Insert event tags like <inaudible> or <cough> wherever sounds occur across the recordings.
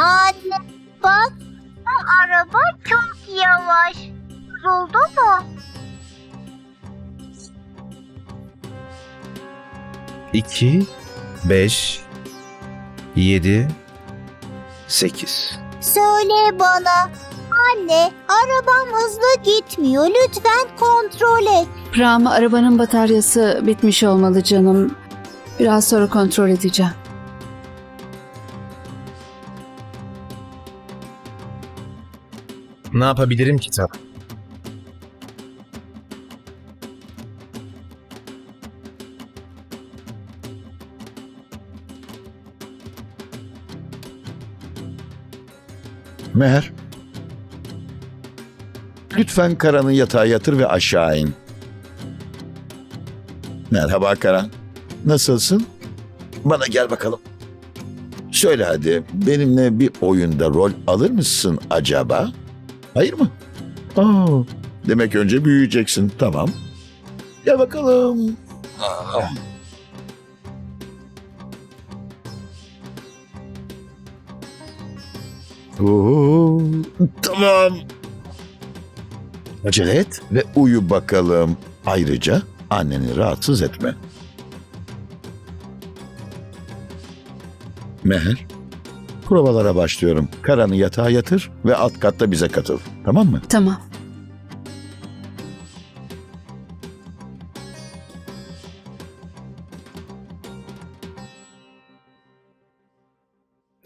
Anne bak bu araba çok yavaş. Bozuldu mu? İki, beş, yedi, sekiz. Söyle bana. Anne arabam hızlı gitmiyor. Lütfen kontrol et. Pram arabanın bataryası bitmiş olmalı canım. Biraz sonra kontrol edeceğim. Ne yapabilirim ki Tara? Meher. Lütfen Karan'ı yatağa yatır ve aşağı in. Merhaba Karan. Nasılsın? Bana gel bakalım. Söyle hadi, benimle bir oyunda rol alır mısın acaba? Hayır mı? Aa, demek önce büyüyeceksin, tamam. Gel bakalım. Aa. Oo, tamam. Acele et ve uyu bakalım. Ayrıca anneni rahatsız etme. Meher, provalara başlıyorum. Karan'ı yatağa yatır ve alt katta bize katıl. Tamam mı? Tamam.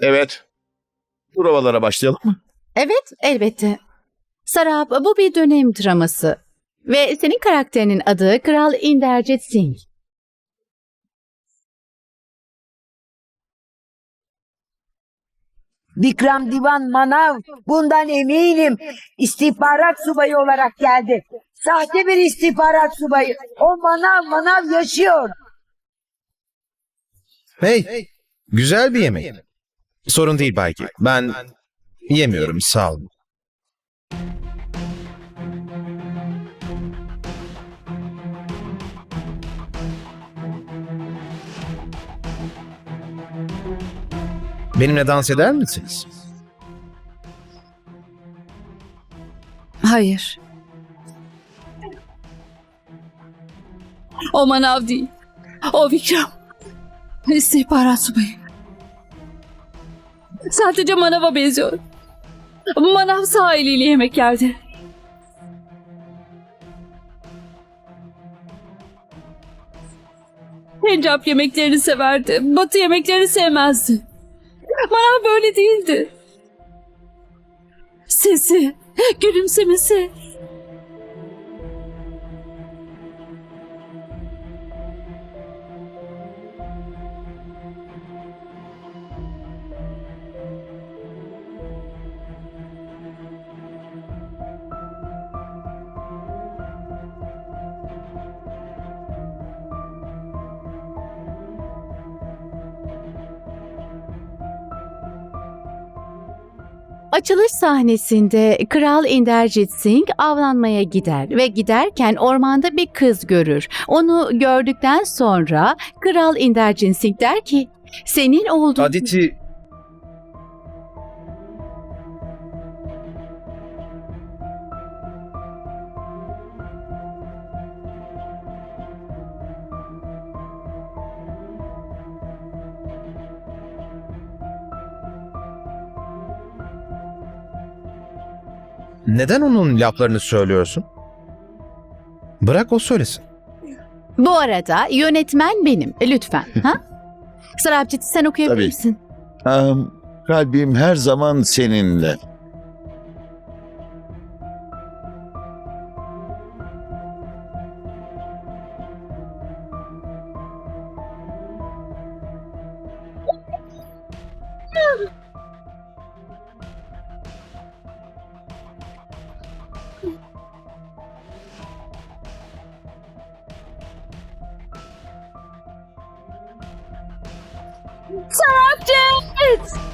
Evet. Provalara başlayalım mı? Evet, elbette. Sarap, bu bir dönem draması. Ve senin karakterinin adı Kral Inderjit Singh. Vikram Divan Manav bundan eminim istihbarat subayı olarak geldi. Sahte bir istihbarat subayı. O Manav Manav yaşıyor. Hey, güzel bir yemek. Sorun değil Bayki. Ben yemiyorum sağ olun. Benimle dans eder misiniz? Hayır. O manav değil. O Vikram. İstihbarat subayı. Sadece manava benziyor. Manav sağ eliyle yemek yerdi. Pencap yemeklerini severdi. Batı yemeklerini sevmezdi. Manav böyle değildi. Sesi, gülümsemesi. Açılış sahnesinde Kral Inderjit Singh avlanmaya gider ve giderken ormanda bir kız görür. Onu gördükten sonra Kral Inderjit Singh der ki senin olduğun... Aditi Neden onun laflarını söylüyorsun? Bırak o söylesin. Bu arada yönetmen benim lütfen. ha? <laughs> Sarapcit sen okuyabilir Tabii. misin? Am, kalbim her zaman seninle. Sarapcit!